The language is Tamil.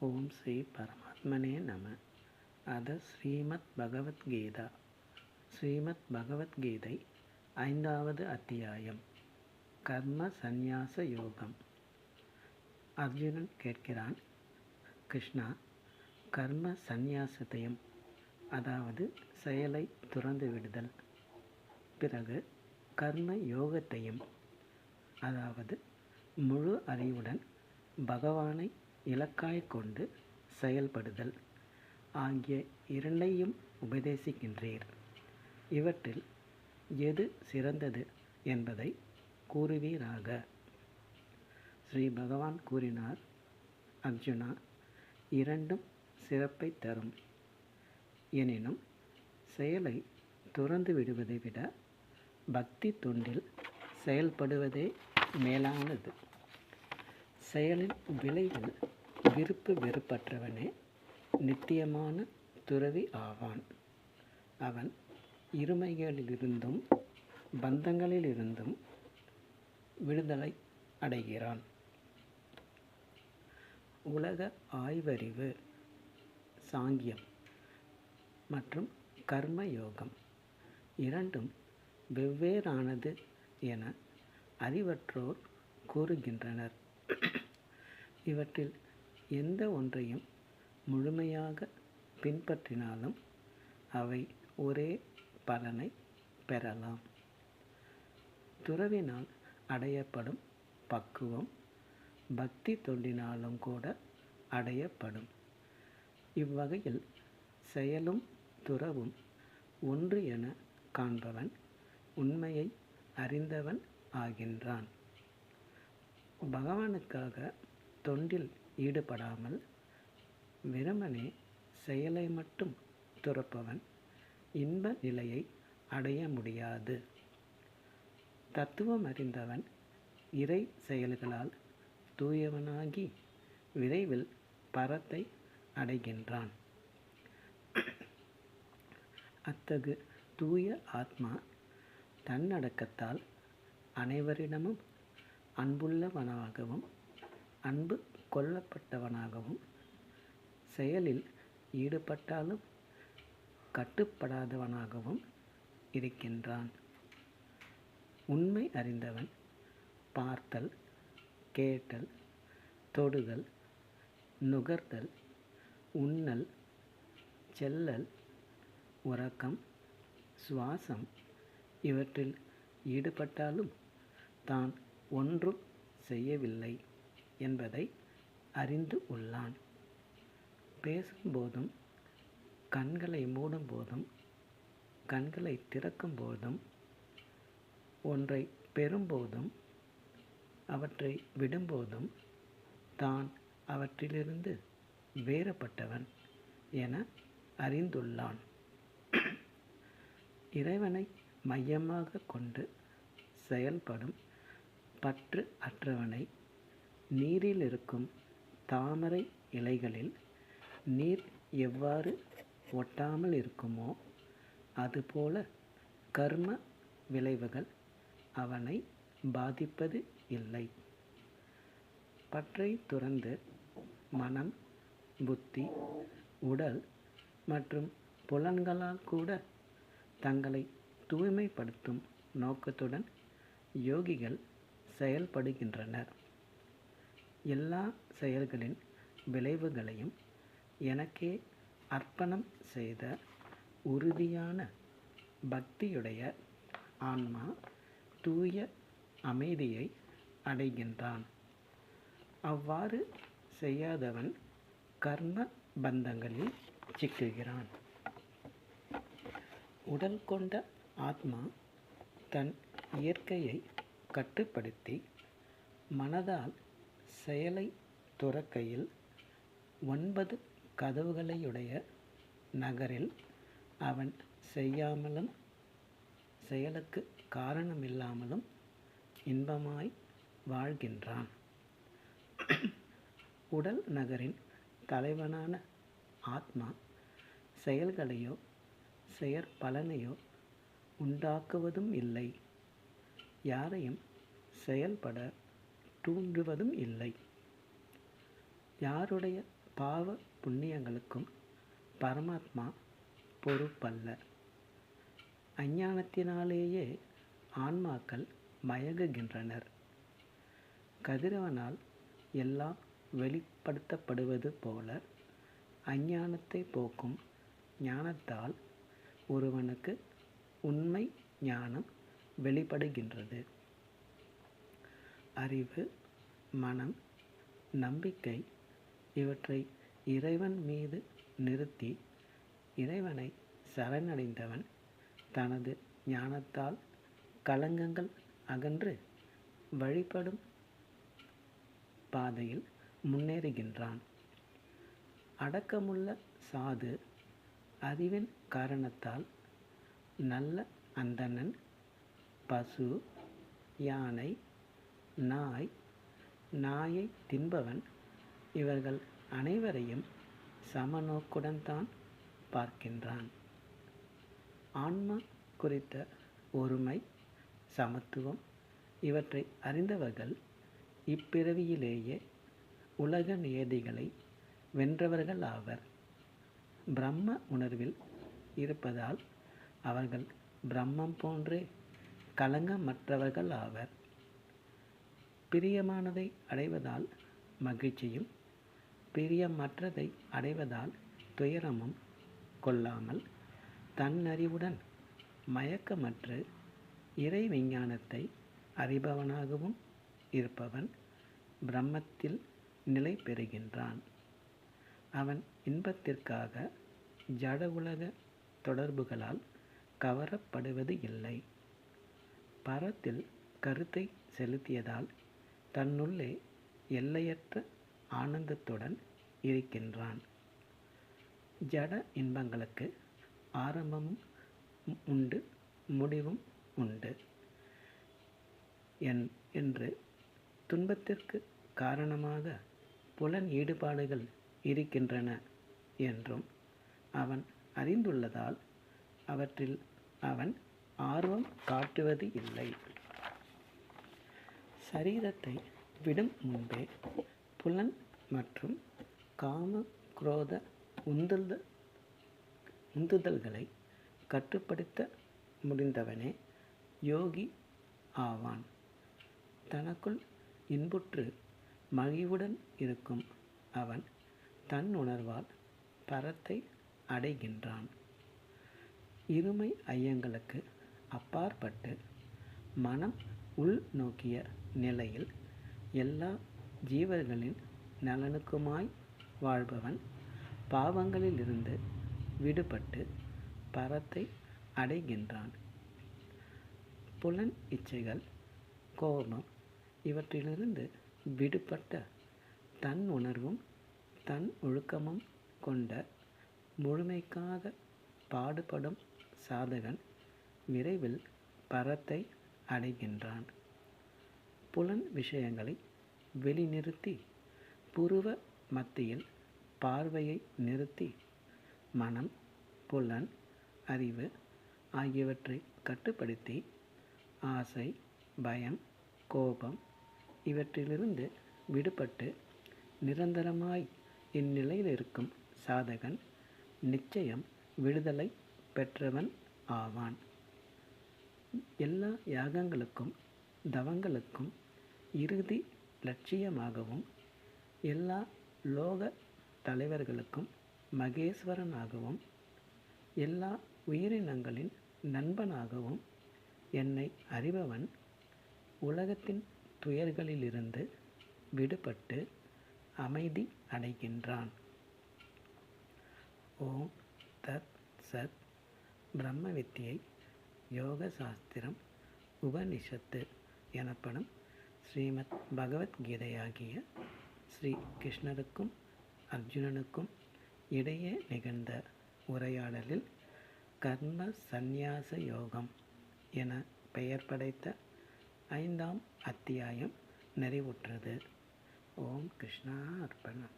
ஓம் ஸ்ரீ பரமாத்மனே நம. அத ஸ்ரீமத் பகவத்கீதா. ஸ்ரீமத் பகவத்கீதை ஐந்தாவது அத்தியாயம். கர்ம சந்நியாச யோகம். அர்ஜுனன் கேட்கிறான் கிருஷ்ணா கர்ம சந்நியாசத்தையும் அதாவது செயலை துறந்து விடுதல். பிறகு கர்ம யோகத்தையும் அதாவது முழு அறிவுடன் பகவானை இலக்காய் கொண்டு செயல்படுதல். ஆகிய இரண்டையும் உபதேசிக்கின்றீர். இவற்றில் எது சிறந்தது என்பதை கூறுவீராக. ஸ்ரீ பகவான் கூறினார் அர்ஜுனா இரண்டும் சிறப்பை தரும். எனினும் செயலை துறந்து விடுவதை விட பக்தி தொண்டில் செயல்படுவதே மேலானது. செயலின் விளைவில் விருப்பு வெறுப்பற்றவனே நித்தியமான துறவி ஆவான். அவன் இருமைகளிலிருந்தும் பந்தங்களிலிருந்தும் விடுதலை அடைகிறான். உலக ஆய்வறிவு சாங்கியம் மற்றும் கர்ம யோகம் இரண்டும் வெவ்வேறானது என அறிவற்றோர் கூறுகின்றனர். இவற்றில் எந்த ஒன்றையும் முழுமையாக பின்பற்றினாலும் அவை ஒரே பலனை பெறலாம். துறவினால் அடையப்படும் பக்குவம் பக்தி தொண்டினாலும் கூட அடையப்படும். இவ்வகையில் செயலும் துறவும் ஒன்று என காண்பவன் உண்மையை அறிந்தவன் ஆகின்றான். பகவானுக்காக தொண்டில் ஈடுபடாமல் வெறுமனே செயலை மட்டும் துறப்பவன் இன்ப நிலையை அடைய முடியாது. தத்துவம் அறிந்தவன் இறை செயல்களால் தூயவனாகி விரைவில் பரத்தை அடைகின்றான். அத்தகு தூய ஆத்மா தன்னடக்கத்தால் அனைவரிடமும் அன்புள்ளவனாகவும் அன்பு கொல்லப்பட்டவனாகவும் செயலில் ஈடுபட்டாலும் கட்டுப்படாதவனாகவும் இருக்கின்றான். உண்மை அறிந்தவன் பார்த்தல் கேட்டல் தொடுதல் நுகர்தல் உண்ணல் செல்லல் உறக்கம் சுவாசம் இவற்றில் ஈடுபட்டாலும் தான் ஒன்றும் செய்யவில்லை என்பதை அறிந்து உள்ளான். பேசும்போதும் கண்களை மூடும் போதும் கண்களை திறக்கும் போதும் ஒன்றை பெறும்போதும் அவற்றை விடும்போதும் தான் அவற்றிலிருந்து வேறுபட்டவன் என அறிந்துள்ளான். இறைவனை மையமாக கொண்டு செயல்படும் பற்று அற்றவனை நீரில் இருக்கும் தாமரை இலைகளில் நீர் எவ்வாறு ஒட்டாமல் இருக்குமோ அதுபோல கர்ம விளைவுகள் அவனை பாதிப்பது இல்லை. பற்றை துறந்து மனம் புத்தி உடல் மற்றும் புலன்களால் கூட தங்களை தூய்மைப்படுத்தும் நோக்கத்துடன் யோகிகள் செயல்படுகின்றனர். எல்லா செயல்களின் விளைவுகளையும் எனக்கே அர்ப்பணம் செய்த உறுதியான பக்தியுடைய ஆன்மா தூய அமைதியை அடைகின்றான். அவ்வாறு செய்யாதவன் கர்ம பந்தங்களில் சிக்குகிறான். உடல் கொண்ட ஆத்மா தன் இயற்கையை கட்டுப்படுத்தி மனதால் செயலை துறக்கையில் ஒன்பது கதவுகளையுடைய நகரில் அவன் செய்யாமலும் செயலுக்கு காரணமில்லாமலும் இன்பமாய் வாழ்கின்றான். உடல் நகரின் தலைவனான ஆத்மா செயல்களையோ செயற்பலனையோ உண்டாக்குவதும் இல்லை. யாரையும் செயல்பட தூண்டுவதும் இல்லை. யாருடைய பாவ புண்ணியங்களுக்கும் பரமாத்மா பொறுப்பல்ல. அஞ்ஞானத்தினாலேயே ஆன்மாக்கள் மயங்குகின்றனர். கதிரவனால் எல்லாம் வெளிப்படுத்தப்படுவது போல அஞ்ஞானத்தை போக்கும் ஞானத்தால் ஒருவனுக்கு உண்மை ஞானம் வெளிப்படுகின்றது. அறிவு மனம் நம்பிக்கை இவற்றை இறைவன் மீது நிறுத்தி இறைவனை சரணடைந்தவன் தனது ஞானத்தால் களங்கங்கள் அகன்று வழிபடும் பாதையில் முன்னேறுகின்றான். அடக்கமுள்ள சாது அறிவின் காரணத்தால் நல்ல அந்தணன் பசு யானை நாய் நாயை தின்பவன் இவர்கள் அனைவரையும் சமநோக்குடன் தான் பார்க்கின்றான். ஆன்மா குறித்த ஒருமை சமத்துவம் இவற்றை அறிந்தவர்கள் இப்பிறவியிலேயே உலக நியதிகளை வென்றவர்கள் ஆவர் பிரம்ம உணர்வில் இருப்பதால் அவர்கள் பிரம்மம் போன்றே களங்கமற்றவர்கள் ஆவர் பிரியமானதை அடைவதால் மகிழ்ச்சியும் பிரியமற்றதை அடைவதால் துயரமும் கொள்ளாமல் தன்னறிவுடன் மயக்கமற்று இறை விஞ்ஞானத்தை அறிபவனாகவும் இருப்பவன் பிரம்மத்தில் நிலை பெறுகின்றான். அவன் இன்பத்திற்காக ஜட உலக தொடர்புகளால் கவரப்படுவது இல்லை. பரத்தில் கருத்தை செலுத்தியதால் தன்னுள்ளே எல்லையற்ற ஆனந்தத்துடன் இருக்கின்றான். ஜட இன்பங்களுக்கு ஆரம்பமும் உண்டு முடிவும் உண்டு. என் என்று துன்பத்திற்கு காரணமாக புலன் ஈடுபாடுகள் இருக்கின்றன என்றும் அவன் அறிந்துள்ளதால் அவற்றில் அவன் ஆர்வம் காட்டுவது இல்லை. சரீரத்தை விடும் முன்பே புலன் மற்றும் காம குரோத உந்துதல் உந்துதல்களை கட்டுப்படுத்த முடிந்தவனே யோகி ஆவான். தனக்குள் இன்புற்று மகிழ்வுடன் இருக்கும் அவன் தன் உணர்வால் பரத்தை அடைகின்றான். இருமை ஐயங்களுக்கு அப்பாற்பட்டு மனம் உள் நோக்கிய நிலையில் எல்லா ஜீவர்களின் நலனுக்குமாய் வாழ்பவன் பாவங்களிலிருந்து விடுபட்டு பரத்தை அடைகின்றான். புலன் இச்சைகள் கோபம் இவற்றிலிருந்து விடுபட்ட தன் உணர்வும் தன் ஒழுக்கமும் கொண்ட முழுமைக்காக பாடுபடும் சாதகன் விரைவில் பரத்தை அடைகின்றான். புலன் விஷயங்களை வெளிநிறுத்தி புருவ மத்தியில் பார்வையை நிறுத்தி மனம் புலன் அறிவு ஆகியவற்றை கட்டுப்படுத்தி ஆசை பயம் கோபம் இவற்றிலிருந்து விடுபட்டு நிரந்தரமாய் இந்நிலையில் இருக்கும் சாதகன் நிச்சயம் விடுதலை பெற்றவன் ஆவான். எல்லா யாகங்களுக்கும் தவங்களுக்கும் இறுதி லட்சியமாகவும் எல்லா லோக தலைவர்களுக்கும் மகேஸ்வரனாகவும் எல்லா உயிரினங்களின் நண்பனாகவும் என்னை அறிபவன் உலகத்தின் துயர்களிலிருந்து விடுபட்டு அமைதி அடைகின்றான். ஓம் தத் சத் பிரம்ம வித்தியை யோக சாஸ்திரம் உபனிஷத்து எனப்படும் ஸ்ரீமத் பகவத்கீதையாகிய ஸ்ரீ கிருஷ்ணருக்கும் அர்ஜுனனுக்கும் இடையே நிகழ்ந்த உரையாடலில் கர்ம சந்நியாச யோகம் என பெயர் படைத்த ஐந்தாம் அத்தியாயம் நிறைவுற்றது. ஓம் கிருஷ்ணா அர்ப்பணம்